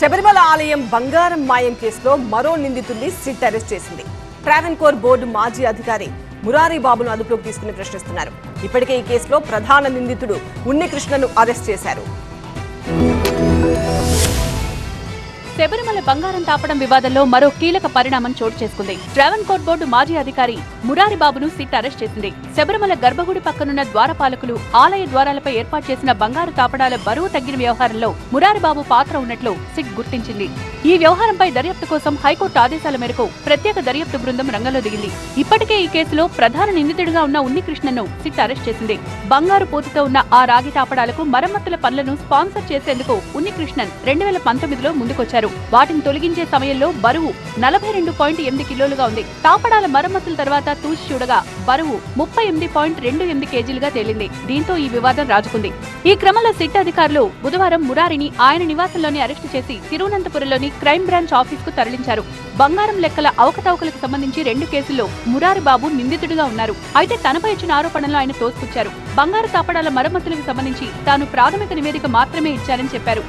శబరిమల ఆలయం బంగారం మాయం కేసులో మరో నిందితుడిని సిట్ అరెస్ట్ చేసింది. ట్రావెన్కోర్ బోర్డు మాజీ అధికారి మురారి బాబును అదుపులోకి తీసుకుని ప్రశ్నిస్తున్నారు. ఇప్పటికే ఈ కేసులో ప్రధాన నిందితుడు ఉన్నికృష్ణను అరెస్ట్ చేశారు. బంగారం తాపడం వివాదంలో మరో కీలక పరిణామం చోటు చేసుకుంది. ట్రావెన్ కోర్ట్ బోర్డు మాజీ అధికారి మురారి బాబును సిట్ అరెస్ట్ చేసింది. శబరిమల గర్భగుడి పక్కనున్న ద్వారపాలకులు ఆలయ ద్వారాలపై ఏర్పాటు చేసిన బంగారు తాపడాల బరువు తగ్గిన వ్యవహారంలో మురారి బాబు పాత్ర ఉన్నట్లు సిట్ గుర్తించింది. ఈ వ్యవహారంపై దర్యాప్తు కోసం హైకోర్టు ఆదేశాల మేరకు ప్రత్యేక దర్యాప్తు బృందం రంగంలో దిగింది. ఇప్పటికే ఈ కేసులో ప్రధాన నిందితుడిగా ఉన్న ఉన్నికృష్ణను సిట్ అరెస్ట్ చేసింది. బంగారు పూతతో ఉన్న ఆ రాగి తాపడాలకు మరమ్మతుల పనులను స్పాన్సర్ చేసేందుకు ఉన్నికృష్ణన్ రెండు వేల పంతొమ్మిదిలో ముందుకొచ్చారు. వాటిని తొలగించే సమయంలో బరువు నలభై రెండు పాయింట్ ఎనిమిది కిలోలుగా ఉంది. తాపడాల మరమ్మతుల తర్వాత తూచి చూడగా బరువు ముప్పై ఎనిమిది పాయింట్ రెండు ఎనిమిది కేజీలుగా తేలింది. దీంతో ఈ వివాదం రాజుకుంది. ఈ క్రమంలో సిట్ అధికారులు బుధవారం మురారిని ఆయన నివాసంలోనే అరెస్టు చేసి తిరువనంతపురంలోని క్రైమ్ బ్రాంచ్ ఆఫీస్కు తరలించారు. బంగారం లెక్కల అవకతవకలకు సంబంధించి రెండు కేసుల్లో మురారి బాబు నిందితుడిగా ఉన్నారు. అయితే తనపై ఇచ్చిన ఆరోపణలు ఆయన తోసుకొచ్చారు బంగారు తాపడాల మరమ్మతులకు సంబంధించి తాను ప్రాథమిక నివేదిక మాత్రమే ఇచ్చారని చెప్పారు.